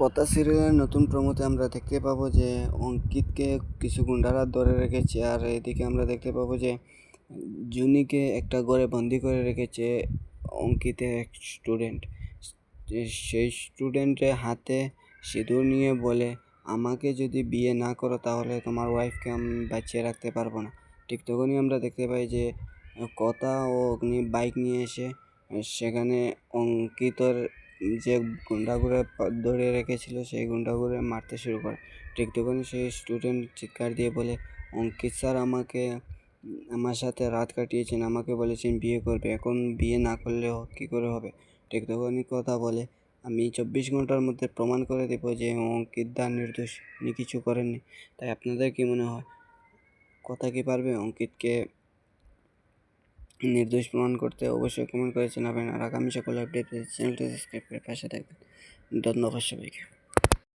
কথা সিরিয়ালের নতুন প্রমোতে আমরা দেখতে পাবো যে অঙ্কিতকে কিছু গুন্ডারা ধরে রেখেছে আর এদিকে আমরা দেখতে পাবো যে জুনিকে একটা ঘরে বন্দি করে রেখেছে অঙ্কিতের এক স্টুডেন্ট সেই স্টুডেন্টের হাতে সিঁদুর নিয়ে বলে, আমাকে যদি বিয়ে না করো তাহলে তোমার ওয়াইফকে আমি বাঁচিয়ে রাখতে পারব না। ঠিক তখনই আমরা দেখতে পাই যে কথা ও অগ্নি বাইক নিয়ে এসে, সেখানে অঙ্কিতর যে গুন্ডাগুলো ধরে রেখেছিল, সেই গুন্ডাগুলো মারতে শুরু করে। ঠিক তখনই সেই স্টুডেন্ট চিৎকার দিয়ে বলে, অঙ্কিত স্যার আমাকে, আমার সাথে রাত কাটিয়েছেন, আমাকে বলেছেন বিয়ে করবে। এখন বিয়ে না করলে কী করে হবে? ঠিক তখনই কথা বলে, আমি চব্বিশ ঘণ্টার মধ্যে প্রমাণ করে দেব যে অঙ্কিত দা নির্দোষ। উনি কিছু করেননি। তাই আপনাদের কী মনে হয়? কথা কি পারবে অঙ্কিতকে নির্দোষ প্রমাণ করতে অবশ্যই কমেন্ট করে জানাবেন আর আগামী সকল আপডেট চ্যানেলটি সাবস্ক্রাইব করে পাশে থাকবেন। ধন্যবাদ সবাইকে।